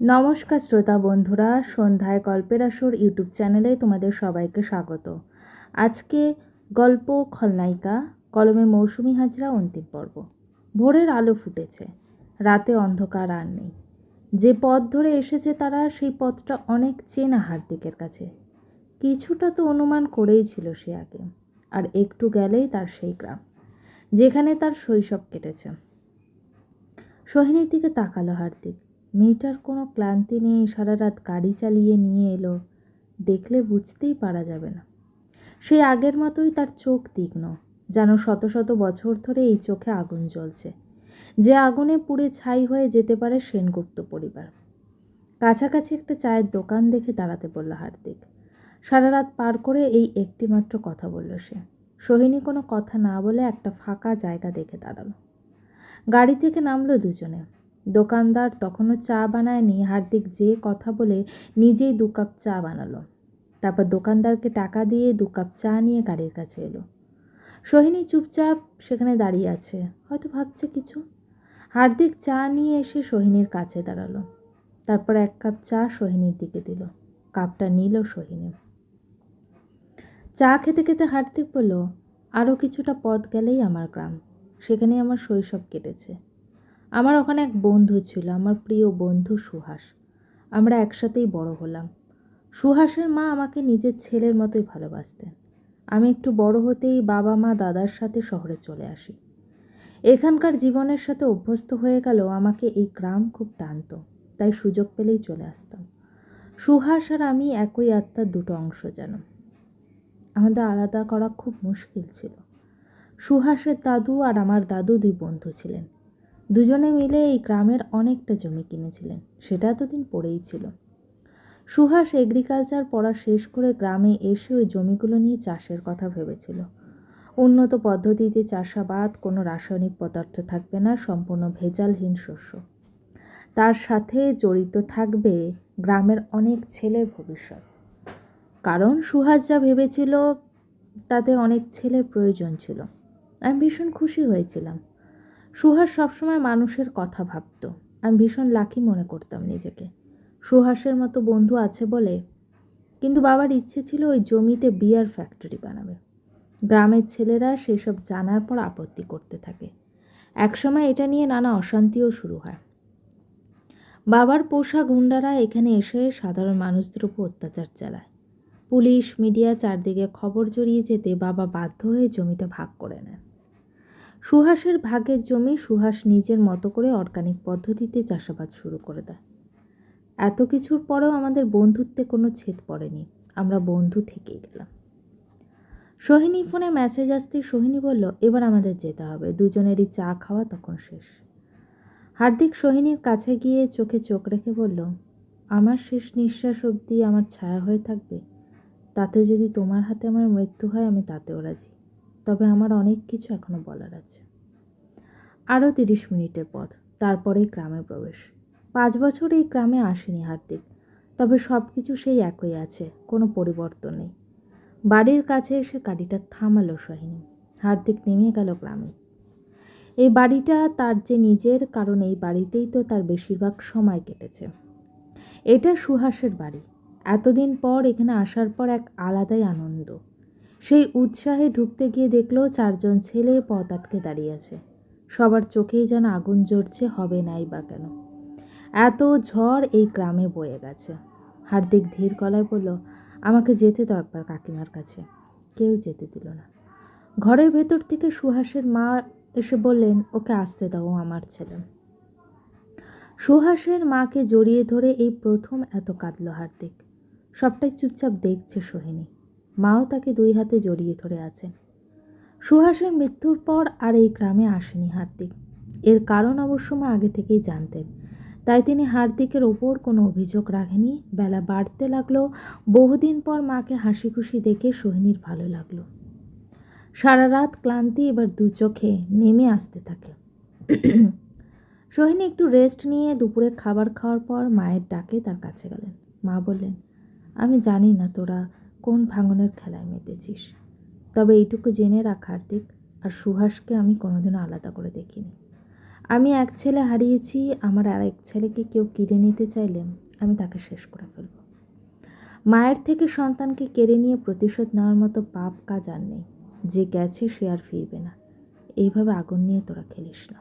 নমস্কার শ্রোতা বন্ধুরা, সন্ধ্যায় গল্পের আসর ইউটিউব চ্যানেলে তোমাদের সবাইকে স্বাগত। আজকে গল্প খলনায়িকা, কলমে মৌসুমি হাজরা অন্তিম পর্ব। ভোরের আলো ফুটেছে, রাতে অন্ধকার আর নেই। যে পথ ধরে এসেছে তারা, সেই পথটা অনেক চেনা হার্দিকের কাছে। কিছুটা তো অনুমান করেই ছিল সে আগে, আর একটু গেলেই তার সেই গ্রাম, যেখানে তার শৈশব কেটেছে। সোহিনীর দিকে তাকালো হার্দিক। মেয়েটার কোনো ক্লান্তি নেই সারা রাত গাড়ি চালিয়ে নিয়ে এলো। দেখলে বুঝতেই পারা যাবে না। সেই আগের মতোই তার চোখ তীক্ষ্ণ, যেন শত শত বছর ধরে এই চোখে আগুন জ্বলছে। যে আগুনে পুড়ে ছাই হয়ে যেতে পারে সেনগুপ্ত পরিবার। কাছাকাছি একটা চায়ের দোকান দেখে দাঁড়াতে বলল হার্দিক। সারা রাত পার করে এই একটিমাত্র কথা বলল সে। সোহিনী কোনো কথা না বলে একটা ফাঁকা জায়গা দেখে দাঁড়াল। গাড়ি থেকে নামলো দুজনে। দোকানদার তখনও চা বানায়নি, হার্দিক যে কথা বলে নিজেই দু কাপ চা বানালো। তারপর দোকানদারকে টাকা দিয়ে দু কাপ চা নিয়ে গাড়ির কাছে এলো। সোহিনী চুপচাপ সেখানে দাঁড়িয়ে আছে, হয়তো ভাবছে কিছু। হার্দিক চা নিয়ে এসে সোহিনীর কাছে দাঁড়াল। তারপর এক কাপ চা সোহিনীর দিকে দিল। কাপটা নিল সোহিনী। চা খেতে খেতে হার্দিক বলল আরও কিছুটা পথ গেলেই আমার গ্রাম। সেখানে আমার শৈশব কেটেছে। আমার ওখানে এক বন্ধু ছিল, আমার প্রিয় বন্ধু সুহাস। আমরা একসাথেই বড় হলাম। সুহাসের মা আমাকে নিজের ছেলের মতোই ভালোবাসতেন। আমি একটু বড় হতেই বাবা, মা, দাদার সাথে শহরে চলে আসি। এখানকার জীবনের সাথে অভ্যস্ত হয়ে গেল আমাকে এই গ্রাম খুব টানত, তাই সুযোগ পেলেই চলে আসতাম। সুহাস আর আমি একই আত্মার দুটো অংশ যেন। আমাদের আলাদা করা খুব মুশকিল ছিল। সুহাসের দাদু আর আমার দাদু দুই বন্ধু ছিলেন। দুজনে মিলে এই গ্রামের অনেকটা জমি কিনেছিলেন, সেটা এতদিন পড়েই ছিল। সুহাস এগ্রিকালচার পড়া শেষ করে গ্রামে এসে ওই জমিগুলো নিয়ে চাষের কথা ভেবেছিল। উন্নত পদ্ধতিতে চাষাবাদ, কোনো রাসায়নিক পদার্থ থাকবে না, সম্পূর্ণ ভেজালহীন শস্য। তার সাথে জড়িত থাকবে গ্রামের অনেক ছেলের ভবিষ্যৎ। কারণ সুহাস যা ভেবেছিল, তাতে অনেক ছেলের প্রয়োজন ছিল। আমি ভীষণ খুশি হয়েছিলাম। সুহাস সবসময় মানুষের কথা ভাবত। আমি ভীষণ লাকি মনে করতাম নিজেকে। সুহাসের মতো বন্ধু আছে বলে কিন্তু বাবার ইচ্ছে ছিল ওই জমিতে বিয়ার ফ্যাক্টরি বানাবে। গ্রামের ছেলেরা সেসব জানার পর আপত্তি করতে থাকে। একসময় এটা নিয়ে নানা অশান্তিও শুরু হয়। বাবার পোষা গুন্ডারা এখানে এসে সাধারণ মানুষদের উপর অত্যাচার চালায়। পুলিশ, মিডিয়া চারদিকে খবর জড়িয়ে যেতে বাবা বাধ্য হয়ে জমিটা ভাগ করে নেন। সুহাসের ভাগের জমি সুহাস নিজের মতো করে অর্গানিক পদ্ধতিতে চাষাবাদ শুরু করে দেয়। এত কিছুর পরেও আমাদের বন্ধুত্বে কোনো ছেদ পড়েনি। আমরা বন্ধু থেকেই গেলাম। সোহিনী ফোনে মেসেজ আসতেই সোহিনী বলল, এবার আমাদের যেতে হবে। দুজনেরই চা খাওয়া তখন শেষ। হার্দিক সোহিনীর কাছে গিয়ে চোখে চোখ রেখে বলল, আমার শেষ নিঃশ্বাস অবধি আমার ছায়া হয়ে থাকবে। তাতে যদি তোমার হাতে আমার মৃত্যু হয়, আমি তাতেও রাজি। তবে আমার অনেক কিছু এখনও বলার আছে। আরও তিরিশ মিনিটের পথ, তারপরেই গ্রামে প্রবেশ। পাঁচ বছর এই গ্রামে আসেনি হার্দিক, তবে সব কিছু সেই একই আছে, কোনো পরিবর্তন নেই। বাড়ির কাছে এসে গাড়িটা থামালো সোহিনী। হার্দিক নেমে গেল গ্রামে। এই বাড়িটা তার যে নিজের, কারণ এই বাড়িতেই তো তার বেশিরভাগ সময় কেটেছে। এটা সুহাসের বাড়ি। এতদিন পর এখানে আসার পর এক আলাদাই আনন্দ। সেই উৎসাহে ঢুকতে গিয়ে দেখল চারজন ছেলে পথ আটকে দাঁড়িয়ে আছে। সবার চোখেই যেন আগুন জ্বরছে হবে নাই বা কেন? এত ঝড় এই গ্রামে বয়ে গেছে। হার্দিক ধীর গলায় বলল, আমাকে যেতে দাও একবার কাকিমার কাছে। কেউ যেতে দিল না। ঘরের ভেতর থেকে সুহাসের মা এসে বললেন, ওকে আসতে দাও আমার ছেলে। সুহাসের মাকে জড়িয়ে ধরে এই প্রথম এত কাঁদল হার্দিক। সবটাই চুপচাপ দেখছে সোহিনী। মাও তাকে দুই হাতে জড়িয়ে ধরে আছেন। সুহাসের মৃত্যুর পর আর এই গ্রামে আসেনি হার্দিক। এর কারণ অবশ্য মা আগে থেকেই জানতেন। তাই তিনি হার্দিকের ওপর কোনো অভিযোগ রাখেনি। বেলা বাড়তে লাগল, বহুদিন পর মাকে হাসি খুশি দেখে সোহিনীর ভালো লাগল। সারা রাত ক্লান্তি এবার দু চোখে নেমে আসতে থাকে। সোহিনী একটু রেস্ট নিয়ে দুপুরে খাবার খাওয়ার পর মায়ের ডাকে তার কাছে গেলেন। মা বললেন, আমি জানি না তোরা কোন ভাঙনের খেলায় মেতেছিস? তবে এইটুকু জেনে রাখ হার্দিক, আর সুহাসকে আমি কোনোদিনও আলাদা করে দেখিনি। আমি এক ছেলে হারিয়েছি, আমার আর এক ছেলেকে কেউ কিনে নিতে চাইলে আমি তাকে শেষ করে ফেলব। মায়ের থেকে সন্তানকে কেড়ে নিয়ে প্রতিশোধ নেওয়ার মতো পাপ কাজ আর নেই। যে গেছে সে আর ফিরবে না। এইভাবে আগুন নিয়ে তোরা খেলিস না।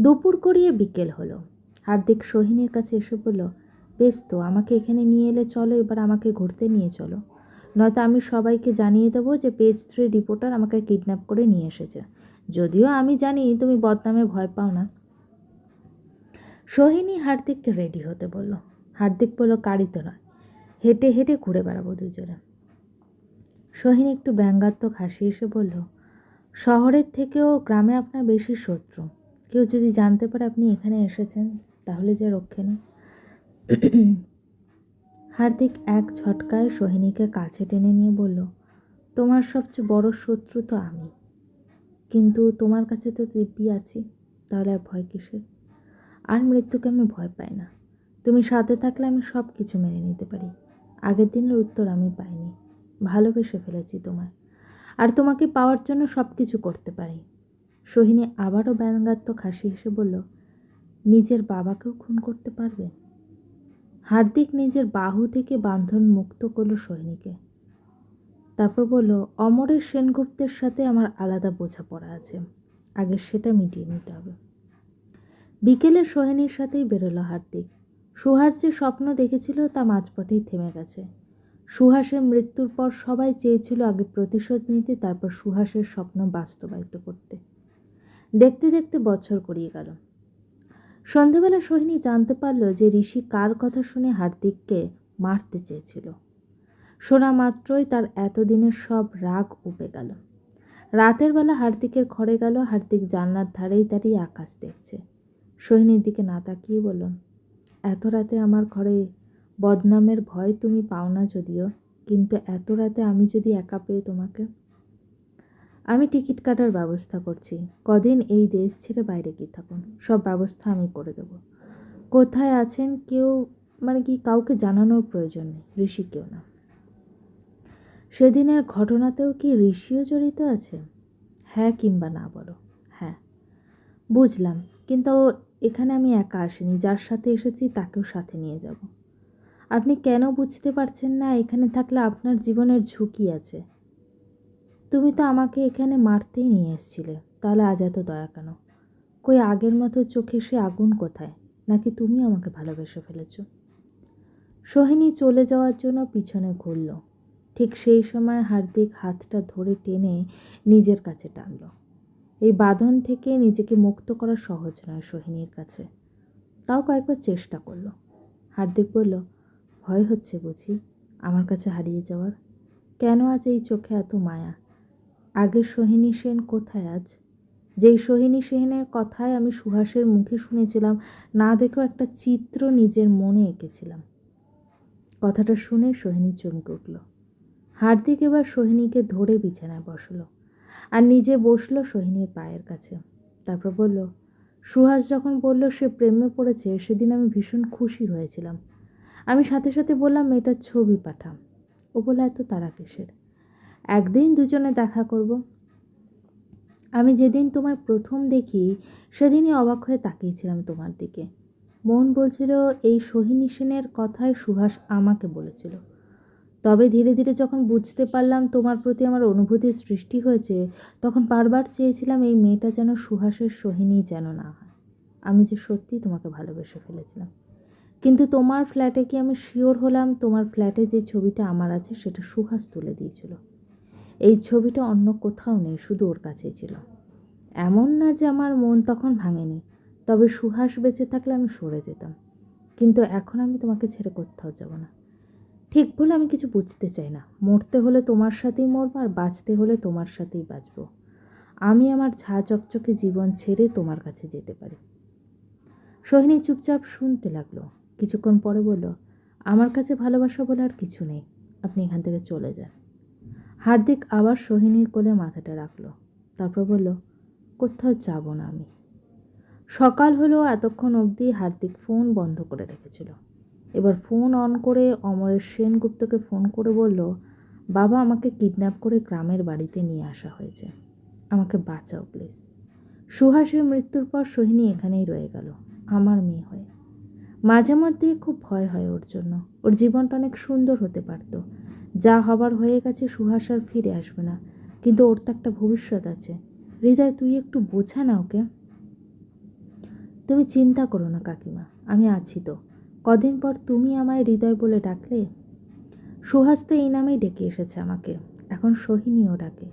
দুপুর করিয়ে বিকেল হলো। হার্দিক সোহিনীর কাছে এসে বলল বেশ তো, আমাকে এখানে নিয়ে এলে চলো, এবার আমাকে ঘুরতে নিয়ে চলো। নয়তো আমি সবাইকে জানিয়ে দেবো যে পেজ থ্রি রিপোর্টার আমাকে কিডন্যাপ করে নিয়ে এসেছে। যদিও আমি জানি তুমি বদনামে ভয় পাও না। সোহিনী হার্দিককে রেডি হতে বলল। হার্দিক বলল গাড়িতে নয়। হেঁটে হেঁটে ঘুরে বেড়াবো দুজনে। সোহিনী একটু ব্যঙ্গাত্মক হাসি এসে বলল, শহরের থেকেও গ্রামে আপনার বেশি শত্রু। কেউ যদি জানতে পারে আপনি এখানে এসেছেন, তাহলে যে রক্ষে নেই হার্দিক এক ছটকায় সোহিনীকে কাছে টেনে নিয়ে বলল, তোমার সবচেয়ে বড় শত্রু তো আমি। কিন্তু তোমার কাছে তো দিব্যি আছি, তাহলে আর ভয় কিসের? আর মৃত্যুকে আমি ভয় পাই না। তুমি সাথে থাকলে আমি সব কিছু মেনে নিতে পারি। আগের দিনের উত্তর আমি পাইনি। ভালোবেসে ফেলেছি তোমায়। আর তোমাকে পাওয়ার জন্য সব কিছু করতে পারি। সোহিনী আবারও ব্যঙ্গাত্মক হাসি হেসে বলল, নিজের বাবাকেও খুন করতে পারবে? হার্দিক নিজের বাহু থেকে বান্ধন মুক্ত করল সোহিনীকে তারপর বলল, অমরের সেনগুপ্তের সাথে আমার আলাদা বোঝাপড়া আছে। আগে সেটা মিটিয়ে নিতে হবে। বিকেলে সোহিনীর সাথেই বেরোলো হার্দিক। সুহাস যে স্বপ্ন দেখেছিল তা মাঝপথেই থেমে গেছে। সুহাসের মৃত্যুর পর সবাই চেয়েছিল আগে প্রতিশোধ নিতে, তারপর সুহাসের স্বপ্ন বাস্তবায়িত করতে। দেখতে দেখতে বছর গড়িয়ে গেল। সন্ধেবেলা সোহিনী জানতে পারল যে ঋষি কার কথা শুনে হার্দিককে মারতে চেয়েছিল। শোনা মাত্রই তার এতদিনের সব রাগ উপে গেল। রাতের বেলা হার্দিকের ঘরে গেল, হার্দিক জান্নার ধারেই দাঁড়িয়ে আকাশ দেখছে। সোহিনীর দিকে না তাকিয়ে বলল, এত রাতে আমার ঘরে বদনামের ভয় তুমি পাও না যদিও, কিন্তু এত রাতে আমি যদি একা পেয়ে তোমাকে আমি টিকিট কাটার ব্যবস্থা করছি। কদিন এই দেশ ছেড়ে বাইরে গিয়ে থাকুন। সব ব্যবস্থা আমি করে দেব। কোথায় আছেন কেউ মানে কি কাউকে জানানোর প্রয়োজন নেই, ঋষি কেউ না। সেদিনের ঘটনাতেও কি ঋষিও জড়িত আছে? হ্যাঁ কিংবা না বলো। হ্যাঁ। বুঝলাম, কিন্তু এখানে আমি একা আসিনি, যার সাথে এসেছি তাকেও সাথে নিয়ে যাব। আপনি কেন বুঝতে পারছেন না? এখানে থাকলে আপনার জীবনের ঝুঁকি আছে। তুমি তো আমাকে এখানে মারতেই নিয়ে এসছিলে, তাহলে আজ এত দয়া কেন? কই আগের মতো চোখে সে আগুন কোথায়? নাকি তুমি আমাকে ভালোবেসে ফেলেছ? সোহিনী চলে যাওয়ার জন্য পিছনে ঘুরল। ঠিক সেই সময় হার্দিক হাতটা ধরে টেনে নিজের কাছে টানল। এই বাঁধন থেকে নিজেকে মুক্ত করা সহজ নয় সোহিনীর কাছে। তাও কয়েকবার চেষ্টা করল। হার্দিক বলল, ভয় হচ্ছে বুঝি, আমার কাছে হারিয়ে যাওয়ার? কেন আজ এই চোখে এত মায়া? আগের সোহিনী সেন কোথায় আজ? যেই সোহিনী সেনের কথায় আমি সুহাসের মুখে শুনেছিলাম, না দেখেও একটা চিত্র নিজের মনে এঁকেছিলাম। কথাটা শুনে সোহিনী চমকে উঠল। হার্দিক এবার সোহিনীকে ধরে বিছানায় বসল আর নিজে বসল সোহিনীর পায়ের কাছে। তারপর বলল, সুহাস যখন বলল সে প্রেমে পড়েছে, সেদিন আমি ভীষণ খুশি হয়েছিলাম। আমি সাথে সাথে বললাম মেয়েটার ছবি পাঠাম ও বলে এত তারা কিসের? একদিন দুজনে দেখা করব। আমি যেদিন তোমায় প্রথম দেখি, সেদিনই অবাক হয়ে তাকিয়েছিলাম তোমার দিকে। মন বলছিল, এই সোহিনী সেনের কথায় সুহাস আমাকে বলেছিল। তবে ধীরে ধীরে যখন বুঝতে পারলাম তোমার প্রতি আমার অনুভূতির সৃষ্টি হয়েছে, তখন বারবার চেয়েছিলাম এই মেয়েটা যেন সুহাসের সোহিনী যেন না হয়। আমি যে সত্যি তোমাকে ভালোবেসে ফেলেছিলাম। কিন্তু তোমার ফ্ল্যাটে কি আমি শিওর হলাম? তোমার ফ্ল্যাটে যে ছবিটা আমার আছে, সেটা সুহাস তুলে দিয়েছিল। এই ছবিটা অন্য কোথাও নেই, শুধু ওর কাছেই ছিল। এমন না যে আমার মন তখন ভাঙেনি, তবে সুহাস বেঁচে থাকলে আমি সরে যেতাম। কিন্তু এখন আমি তোমাকে ছেড়ে কোথাও যাব না। ঠিক বলে আমি কিছু বুঝতে চাই না। মরতে হলে তোমার সাথেই মরবো আর বাঁচতে হলে তোমার সাথেই বাঁচবো। আমি আমার ঝা চকচকে জীবন ছেড়ে তোমার কাছে যেতে পারি। সোহিনী চুপচাপ শুনতে লাগল। কিছুক্ষণ পরে বলল, আমার কাছে ভালোবাসা বলে আর কিছু নেই। আপনি এখান থেকে চলে যান। হার্দিক আবার সোহিনীর কোলে মাথাটা রাখল। তারপর বলল, কোথাও যাব না আমি। সকাল হলো এতক্ষণ অবধি হার্দিক ফোন বন্ধ করে রেখেছিল। এবার ফোন অন করে অমরের সেনগুপ্তকে ফোন করে বলল, বাবা আমাকে কিডন্যাপ করে গ্রামের বাড়িতে নিয়ে আসা হয়েছে। আমাকে বাঁচাও, প্লিজ। সুহাসের মৃত্যুর পর সোহিনী এখানেই রয়ে গেল, আমার মেয়ে হয়ে। মাঝে মধ্যে খুব ভয় হয় ওর জন্য। ওর জীবনটা অনেক সুন্দর হতে পারত। যা হবার হয়ে গেছে সুহাস আর ফিরে আসবে না। কিন্তু ওর তো একটা ভবিষ্যৎ আছে। হৃদয়, তুই একটু বোঝা না ওকে। তুমি চিন্তা করো না কাকিমা, আমি আছি তো। কদিন পর তুমি আমায় হৃদয় বলে ডাকলে? সুহাস তো এই নামেই ডেকে এসেছে আমাকে। এখন সোহিনীও ডাকে।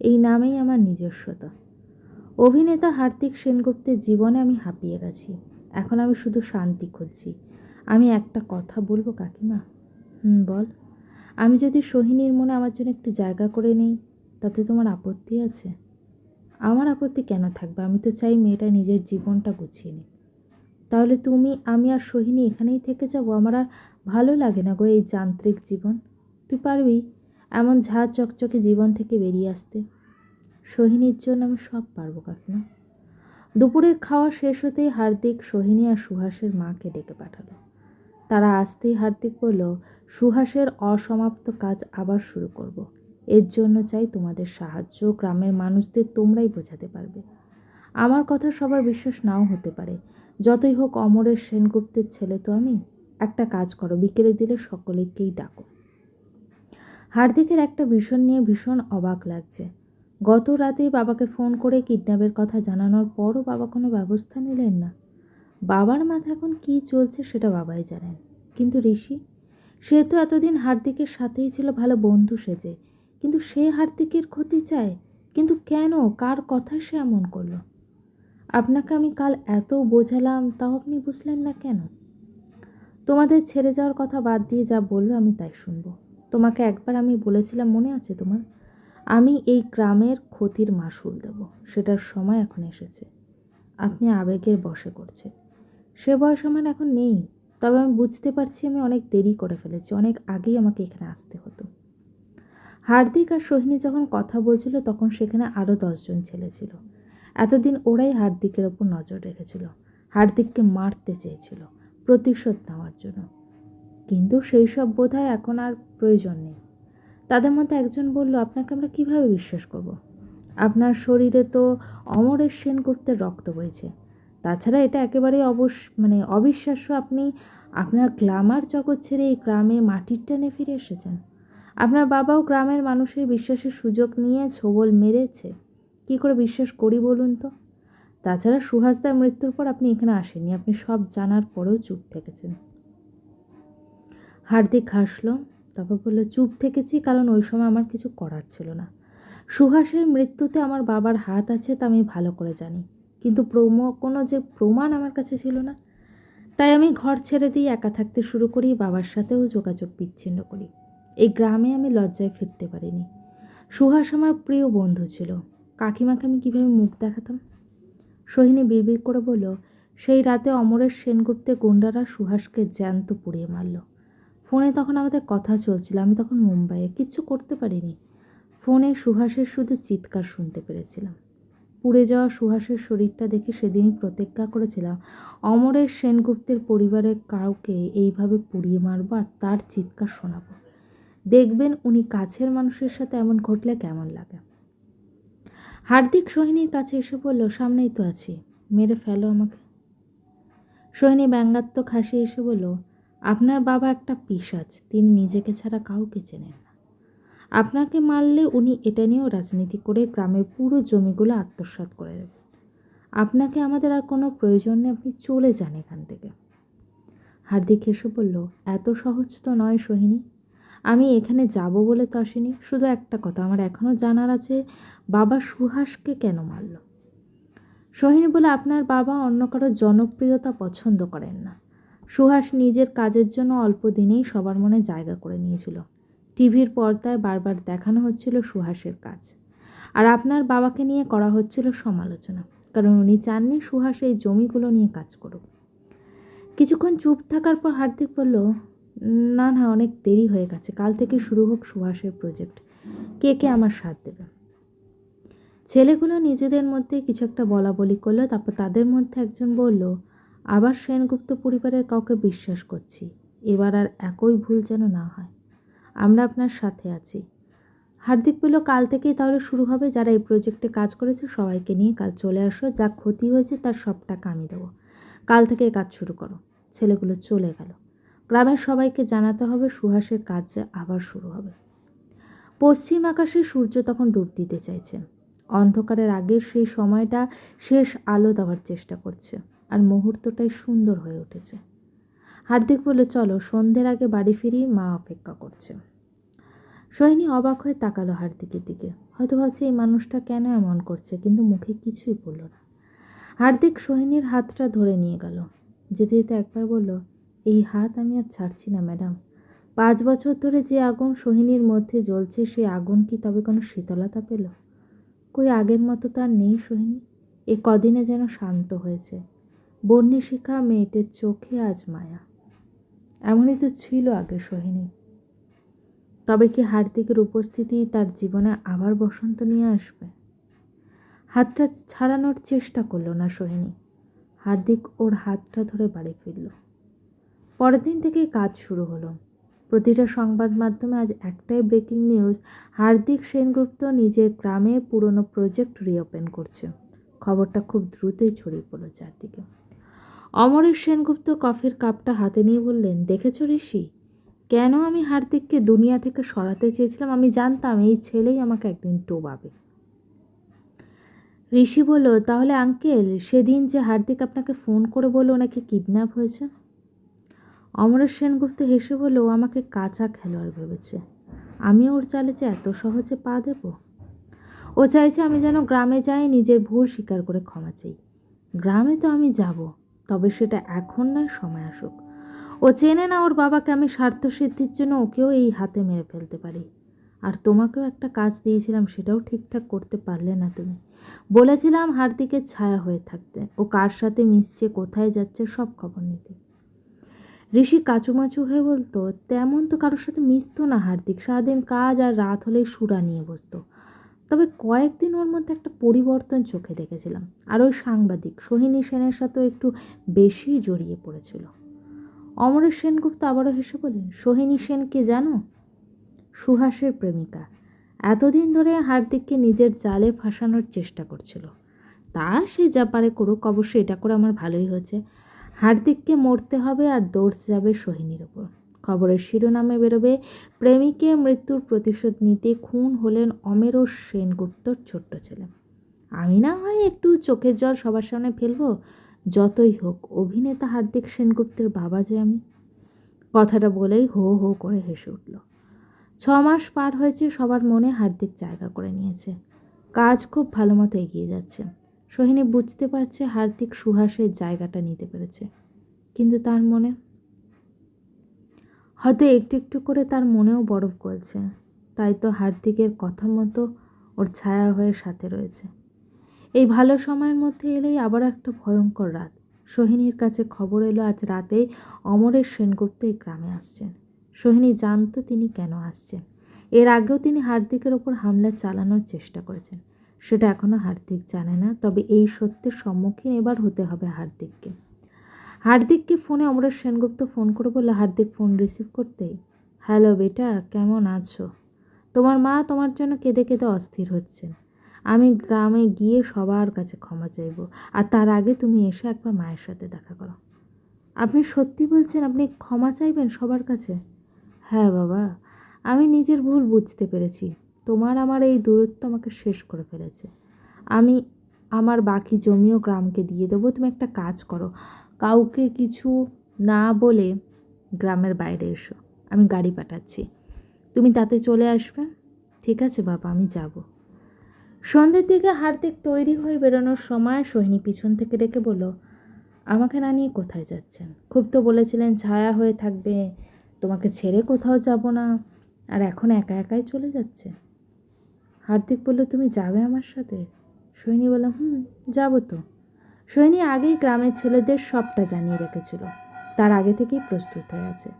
এই নামেই আমার নিজস্বতা। অভিনেতা হার্দিক সেনগুপ্তের জীবনে আমি হাঁপিয়ে গেছি। এখন আমি শুধু শান্তি খুঁজছি। আমি একটা কথা বলব কাকিমা? হুম, বল। আমি যদি সোহিনীর মনে আমার জন্য একটু জায়গা করে নেই, তাতে তোমার আপত্তি আছে? আমার আপত্তি কেন থাকবে? আমি তো চাই মেয়েটা নিজের জীবনটা গুছিয়ে নিক। তাহলে তুমি, আমি আর সোহিনী এখানেই থেকে যাব? আমার আর ভালো লাগে না গো এই যান্ত্রিক জীবন। তুই পারবি এমন ঝাঁ চকচকে জীবন থেকে বেরিয়ে আসতে। সোহিনীর জন্য আমি সব পারব, কাকিমা। দুপুরের খাওয়া শেষ হতেই হার্দিক সোহিনী আর সুহাসের মাকে ডেকে পাঠালো। তারা আসতেই হার্দিক বলল, সুহাসের অসমাপ্ত কাজ আবার শুরু করব। এর জন্য চাই তোমাদের সাহায্য, গ্রামের মানুষদের তোমরাই বোঝাতে পারবে। আমার কথা সবার বিশ্বাস নাও হতে পারে। যতই হোক অমরের সেনগুপ্তের ছেলে তো আমি। একটা কাজ করো, বিকেলে দিলে সকলেকেই ডাকো। হার্দিকের একটা ভীষণ নিয়ে ভীষণ অবাক লাগছে। গত রাতে বাবাকে ফোন করে কিডন্যাপের কথা জানানোর পরও বাবা কোনো ব্যবস্থা নিলেন না। বাবার মাথা এখন কী চলছে সেটা বাবাই জানেন। কিন্তু ঋষি, সে তো এতদিন হার্দিকের সাথেই ছিল, ভালো বন্ধু সেজে। কিন্তু সে হার্দিকের ক্ষতি চায়, কিন্তু কেন? কার কথায় সে এমন করল? আপনাকে আমি কাল এত বোঝালাম, তাও আপনি বুঝলেন না কেন? তোমাদের ছেড়ে যাওয়ার কথা বাদ দিয়ে যা বলবে আমি তাই শুনব। তোমাকে একবার আমি বলেছিলাম, মনে আছে তোমার? আমি এই গ্রামের ক্ষতির মাসুল দেব, সেটার সময় এখন এসেছে। আপনি আবেগের বসে করছেন। সে বয়স আমার এখন নেই। তবে আমি বুঝতে পারছি আমি অনেক দেরি করে ফেলেছি, অনেক আগেই আমাকে এখানে আসতে হতো। হার্দিক আর সোহিনী যখন কথা বলছিল তখন সেখানে আরও দশজন ছেলে ছিল। এতদিন ওরাই হার্দিকের ওপর নজর রেখেছিল। হার্দিককে মারতে চেয়েছিল, প্রতিশোধ নেওয়ার জন্য। কিন্তু সেই সব বোধহয় এখন আর প্রয়োজন নেই। তাদের মধ্যে একজন বলল, আপনাকে আমরা কীভাবে বিশ্বাস করব। আপনার শরীরে তো অমরেশ সেনগুপ্তের রক্ত বইছে। তাছাড়া এটা একেবারেই অবশ মানে অবিশ্বাস্য আপনি আপনার গ্লামার জগৎ ছেড়ে এই গ্রামে মাটির টানে ফিরে এসেছেন। আপনার বাবাও গ্রামের মানুষের বিশ্বাসের সুযোগ নিয়ে ছোবল মেরেছে। কি করে বিশ্বাস করি বলুন তো? তাছাড়া সুহাসদার মৃত্যুর পর আপনি এখানে আসেননি, আপনি সব জানার পরেও চুপ থেকেছেন। হার্দিক হাসলো, তারপর বলল, চুপ থেকেছি, কারণ ওই সময় আমার কিছু করার ছিল না। সুহাসের মৃত্যুতে আমার বাবার হাত আছে তা আমি ভালো করে জানি। কিন্তু প্রম, কোনো যে প্রমাণ আমার কাছে ছিল না। তাই আমি ঘর ছেড়ে দিয়ে একা থাকতে শুরু করি, বাবার সাথেও যোগাযোগ বিচ্ছিন্ন করি। এই গ্রামে আমি লজ্জায় ফিরতে পারিনি। সুহাস আমার প্রিয় বন্ধু ছিল। কাকিমাকে আমি কীভাবে মুখ দেখাতাম? সোহিনী বিড়বিড় করে বলল, সেই রাতে অমরের সেনগুপ্তে গুন্ডারা সুহাসকে জ্যান্ত পুড়িয়ে মারল। ফোনে তখন আমাদের কথা চলছিল, আমি তখন মুম্বাইয়ে। কিচ্ছু করতে পারিনি। ফোনে সুহাসের শুধু চিৎকার শুনতে পেরেছিলাম। পুড়ে যাওয়া সুহাসের শরীরটা দেখে সেদিনই প্রতিজ্ঞা করেছিলাম অমরের সেনগুপ্তের পরিবারের কাউকে এইভাবে পুড়িয়ে মারবো আর তার চিৎকার শোনাবো। দেখবেন উনি কাছের মানুষের সাথে এমন ঘটলে কেমন লাগে। হার্দিক সোহিনীর কাছে এসে বলল, সামনেই তো আছি, মেরে ফেলো আমাকে। সোহিনী ব্যঙ্গাত্মক হাসি এসে বলল, আপনার বাবা একটা পিসাজ তিনি নিজেকে ছাড়া কাউকে চেনেন না। আপনাকে মারলে উনি এটা নিয়েও রাজনীতি করে গ্রামের পুরো জমিগুলো আত্মসাৎ করে দেবেন। আপনাকে আমাদের আর কোনো প্রয়োজন নেই, আপনি চলে যান এখান থেকে। হার্দিক হেসে বলল, এত সহজ তো নয় সোহিনী। আমি এখানে যাব বলে তো আসিনি। শুধু একটা কথা, আমার এখনও জানার আছে, বাবা সুহাসকে কেন মারল? সোহিনী বলে, আপনার বাবা অন্য কারও জনপ্রিয়তা পছন্দ করেন না। সুহাস নিজের কাজের জন্য অল্প দিনেই সবার মনে জায়গা করে নিয়েছিল। টিভির পর্দায় বারবার দেখানো হচ্ছিল সুহাসের কাজ। আর আপনার বাবাকে নিয়ে করা হচ্ছিল সমালোচনা, কারণ উনি চাননি সুহাস এই জমিগুলো নিয়ে কাজ করুক। কিছুক্ষণ চুপ থাকার পর হার্দিক বলল, না না, অনেক দেরি হয়ে গেছে, কাল থেকে শুরু হোক সুহাসের প্রজেক্ট। কে কে আমার সাথ দেবে? ছেলেগুলো নিজেদের মধ্যে কিছু একটা বলা বলি করল, তারপর তাদের মধ্যে একজন বলল, আবার সেনগুপ্ত পরিবারের কাউকে বিশ্বাস করছি, এবার আর একই ভুল যেন না হয়। আমরা আপনার সাথে আছি। হার্দিক বলল, কাল থেকেই তাহলে শুরু হবে। যারা এই প্রজেক্টে কাজ করেছে, সবাইকে নিয়ে কাল চলে আসো। যা ক্ষতি হয়েছে, তার সব টাকা আমি দেবো। কাল থেকে কাজ শুরু করো। ছেলেগুলো চলে গেল। গ্রামের সবাইকে জানাতে হবে, সুহাসের কাজ আবার শুরু হবে। পশ্চিম আকাশে সূর্য তখন ডুব দিতে চাইছে। অন্ধকারের আগের সেই সময়টা শেষ আলো দেওয়ার চেষ্টা করছে। আর মুহূর্তটাই সুন্দর হয়ে উঠেছে। হার্দিক বলল, চলো, সন্ধ্যের আগে বাড়ি ফিরি, মা অপেক্ষা করছে। সোহিনী অবাক হয়ে তাকালো হার্দিকের দিকে। হয়তো ভাবছে, এই মানুষটা কেন এমন করছে? কিন্তু মুখে কিছুই বলল না। হার্দিক সোহিনীর হাতটা ধরে নিয়ে গেল। যেতে যেতে একবার বলল, এই হাত আমি আর ছাড়ছি না, ম্যাডাম। পাঁচ বছর ধরে যে আগুন সোহিনীর মধ্যে জ্বলছে সেই আগুন কি তবে কোনো শীতলতা পেল? কই, আগের মতো তার নেই সোহিনী। এ কদিনে যেন শান্ত হয়েছে। বন্যী শিখা মেয়েটের চোখে আজ মায়া। এমনই তো ছিল আগে সোহিনী। তবে কি হার্দিকের উপস্থিতি তার জীবনে আবার বসন্ত নিয়ে আসবে? হাতটা ছাড়ানোর চেষ্টা করল না সোহিনী। হার্দিক ওর হাতটা ধরে বাড়ি ফিরল। পরের দিন থেকেই কাজ শুরু হলো। প্রতিটা সংবাদ মাধ্যমে আজ একটাই ব্রেকিং নিউজ হার্দিক সেনগুপ্ত নিজের গ্রামে পুরনো প্রজেক্ট রিওপেন করছে। খবরটা খুব দ্রুতই ছড়িয়ে পড়ল চারদিকে। অমরেশ সেনগুপ্ত কফির কাপটা হাতে নিয়ে বললেন, দেখেছ ঋষি? কেন আমি হার্দিককে দুনিয়া থেকে সরাতে চেয়েছিলাম? আমি জানতাম এই ছেলেই আমাকে একদিন টোবাবে ঋষি বলল, তাহলে আঙ্কেল, সেদিন যে হার্দিক আপনাকে ফোন করে বলল ওনাকে কিডন্যাপ হয়েছে? অমরেশ সেনগুপ্ত হেসে বলল আমাকে কাঁচা খেলোয়াড় ভেবেছে। আমি ওর চালে যে এত সহজে পা দেব? ও চাইছে আমি যেন গ্রামে যাই, নিজের ভুল স্বীকার করে ক্ষমা চাই। গ্রামে তো আমি যাব। তবে সেটা এখন নয়, সময় আসুক। ও চেনে না ওর বাবাকে আমি স্বার্থসিদ্ধির জন্য ওকেও এই হাতে মেরে ফেলতে পারি। আর তোমাকেও একটা কাজ দিয়েছিলাম, সেটাও ঠিকঠাক করতে পারলে না তুমি। বলেছিলাম হার্দিকের ছায়া হয়ে থাকতে। ও কার সাথে মিশছে, কোথায় যাচ্ছে, সব খবর নিতে। ঋষি কাচুমাচু হয়ে বলতো, তেমন তো কারোর সাথে মিশতো না হার্দিক। সারাদিন কাজ আর রাত হলেই সুরা নিয়ে বসতো। তবে কয়েকদিন ওর মধ্যে একটা পরিবর্তন চোখে দেখেছিলাম। আর ওই সাংবাদিক সোহিনী সেনের সাথেও একটু বেশি জড়িয়ে পড়েছিল। অমরেশ সেনগুপ্ত আবারও হেসে বললেন, সোহিনী সেনকে জানো? সুহাসের প্রেমিকা। এতদিন ধরে হার্দিককে নিজের জালে ফাঁসানোর চেষ্টা করছিল। তা সে যা পারে করুক, অবশ্যই এটা করে আমার ভালোই হয়েছে। হার্দিককে মরতে হবে আর দৌড় যাবে সোহিনীর ওপর খবরের শিরোনামে বেরোবে। প্রেমিকে মৃত্যুর প্রতিশোধ নিতে খুন হলেন অমেরো সেনগুপ্তর ছোট্ট ছেলে। আমি না হয় একটু চোখের জল সবার সামনে ফেলব? যতই হোক, অভিনেতা হার্দিক সেনগুপ্তের বাবা যে আমি। কথাটা বলেই হো হো করে হেসে উঠল। ছ মাস পার হয়েছে, সবার মনে হার্দিক জায়গা করে নিয়েছে। কাজ খুব ভালো মতো এগিয়ে যাচ্ছে। সোহিনী বুঝতে পারছে হার্দিক সুহাসের জায়গাটা নিতে পেরেছে। কিন্তু তার মনে হয়তো একটু একটু করে তার মনেও বরফ গলছে। তাই তো হার্দিকের কথা মতো ওর ছায়া হয়ে সাথে রয়েছে। এই ভালো সময়ের মধ্যে এলেই আবার একটা ভয়ঙ্কর রাত। সোহিনীর কাছে খবর এলো আজ রাতে অমরের সেনগুপ্ত এই গ্রামে আসছেন। সোহিনী জানতো তিনি কেন আসছেন। এর আগেও তিনি হার্দিকের ওপর হামলা চালানোর চেষ্টা করেছেন। সেটা এখনও হার্দিক জানে না, তবে এই সত্যের সম্মুখীন এবার হতে হবে হার্দিককে। হার্দিককে ফোনে অমরেশ সেনগুপ্ত ফোন করে বলল হার্দিক ফোন রিসিভ করতেই, হ্যালো বেটা, কেমন আছো? তোমার মা তোমার জন্য কেঁদে কেঁদে অস্থির হচ্ছেন। আমি গ্রামে গিয়ে সবার কাছে ক্ষমা চাইব, আর তার আগে তুমি এসে একবার মায়ের সাথে দেখা করো। আপনি সত্যি বলছেন আপনি ক্ষমা চাইবেন সবার কাছে? হ্যাঁ বাবা, আমি নিজের ভুল বুঝতে পেরেছি। তোমার আমার এই দূরত্ব আমাকে শেষ করে ফেলেছে। আমি আমার বাকি জমিও গ্রামকে দিয়ে দেবো। তুমি একটা কাজ করো কাউকে কিছু না বলে গ্রামের বাইরে এসো। আমি গাড়ি পাঠাচ্ছি। তুমি তাতে চলে আসবে। ঠিক আছে বাবা, আমি যাব। সন্ধ্যের দিকে হার্দিক তৈরি হয়ে বেরোনোর সময় সোহিনী পিছন থেকে ডেকে বলল, আমাকে না নিয়ে কোথায় যাচ্ছেন? খুব তো বলেছিলেন ছায়া হয়ে থাকবে, তোমাকে ছেড়ে কোথাও যাব না। আর এখন একা একাই চলে যাচ্ছে? হার্দিক বলল, তুমি যাবে আমার সাথে? সৈনী বললাম হুম, যাব তো। সৈনী আগেই গ্রামের ছেলেদের সবটা জানিয়ে রেখেছিল। তার আগে থেকেই প্রস্তুত হয়ে আছে।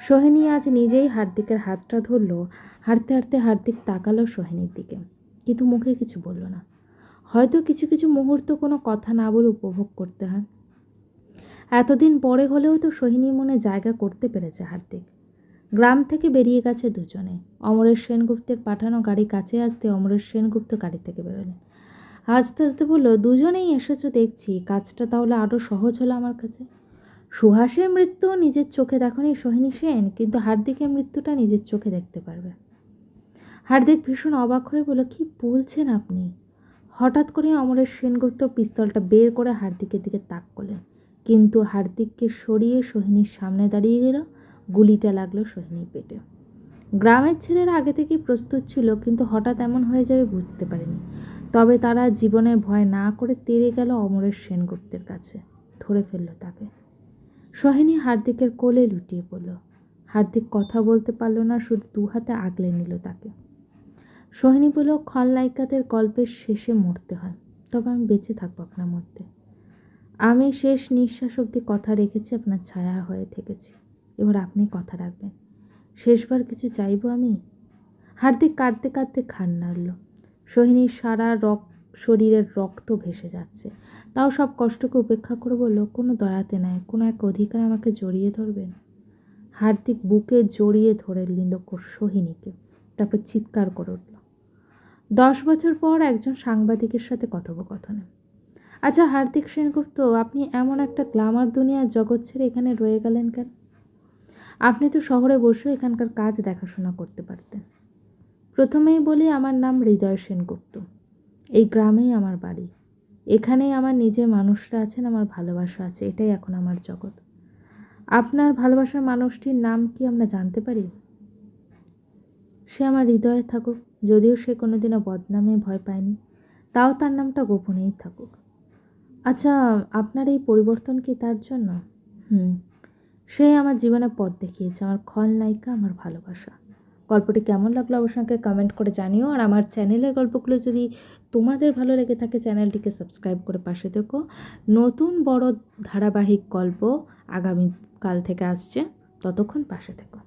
সোহিনী আজ নিজেই হার্দিকের হাতটা ধরলো, হাঁটতে হাঁটতে হার্দিক তাকালো সোহিনীর দিকে, কিন্তু মুখে কিছু বলল না। হয়তো কিছু কিছু মুহূর্ত কোনো কথা না বলে উপভোগ করতে হয়। এতদিন পরে হলেও তো সোহিনীর মনে জায়গা করতে পেরেছে হার্দিক। গ্রাম থেকে বেরিয়ে গেছে দুজনে। অমরেশ সেনগুপ্তের পাঠানো গাড়ি কাছে আসতে অমরেশ সেনগুপ্ত গাড়ি থেকে বেরোলেন। আস্তে আস্তে বলল, দুজনেই এসেছ, দেখছি। কাজটা তাহলে আরও সহজ হলো আমার কাছে। সুহাসের মৃত্যু নিজের চোখে দেখনি সোহিনী সেন, কিন্তু হার্দিকের মৃত্যুটা নিজের চোখে দেখতে পারবে। হার্দিক ভীষণ অবাক হয়ে বলল, কি বলছেন আপনি? হঠাৎ করে অমরেশ সেনগুপ্ত পিস্তলটা বের করে হার্দিকের দিকে তাক করলেন। কিন্তু হার্দিককে সরিয়ে সোহিনীর সামনে দাঁড়িয়ে গেল। গুলিটা লাগল সোহিনীর পেটে। গ্রামের ছেলেরা আগে থেকেই প্রস্তুত ছিল, কিন্তু হঠাৎ এমন হয়ে যাবে বুঝতে পারেনি। তবে তারা জীবনে ভয় না করে তেড়ে গেল অমরেশ সেনগুপ্তের কাছে, ধরে ফেলল তাকে। সোহিনী হার্দিকের কোলে লুটিয়ে পড়ল। হার্দিক কথা বলতে পারল না, শুধু দু হাতে আগলে নিল তাকে। সোহিনী বলল খলনায়িকাদের গল্পের শেষে মরতে হয়, তবে আমি বেঁচে থাকব আপনার মধ্যে। আমি শেষ নিঃশ্বাস অব্দি কথা রেখেছি, আপনার ছায়া হয়ে থেকেছি। এবার আপনি কথা রাখবেন। শেষবার কিছু চাইব আমি? হার্দিক কাঁদতে কাঁদতে খান নাড়ল। সোহিনীর সারা রক, শরীরের রক্ত ভেসে যাচ্ছে। তাও সব কষ্টকে উপেক্ষা করে বলল কোনো দয়াতে নেয় কোনো এক অধিকার আমাকে জড়িয়ে ধরবেন? হার্দিক বুকে জড়িয়ে ধরে নিল সোহিনীকে। তারপর চিৎকার করে উঠল। দশ বছর পর একজন সাংবাদিকের সাথে কথোপকথনে। আচ্ছা হার্দিক সেনগুপ্ত, আপনি এমন একটা গ্লামার দুনিয়ার জগৎ ছেড়ে এখানে রয়ে গেলেন কেন? আপনি তো শহরে বসেও এখানকার কাজ দেখাশোনা করতে পারতেন। প্রথমেই বলি আমার নাম হৃদয় সেনগুপ্ত। এই গ্রামেই আমার বাড়ি। এখানেই আমার নিজের মানুষরা আছেন, আমার ভালোবাসা আছে, এটাই এখন আমার জগৎ। আপনার ভালোবাসার মানুষটির নাম কি আমরা জানতে পারি? সে আমার হৃদয়ে থাকুক, যদিও সে কোনোদিনও বদনামে ভয় পায়নি, তাও তার নামটা গোপনেই থাকুক। আচ্ছা আপনার এই পরিবর্তন কি তার জন্য? হুম। সে আমার জীবনে পথ দেখিয়েছে, আমার খলনায়িকা আমার ভালোবাসা। গল্পটি কেমন লাগল অবশ্যই আমাকে কমেন্ট করে জানিও, আর আমার চ্যানেলের গল্পগুলো যদি তোমাদের ভালো লেগে থাকে চ্যানেলটিকে সাবস্ক্রাইব করে পাশে থেকো। নতুন বড় ধারাবাহিক গল্প আগামীকাল থেকে আসছে, ততক্ষণ পাশে থেকো।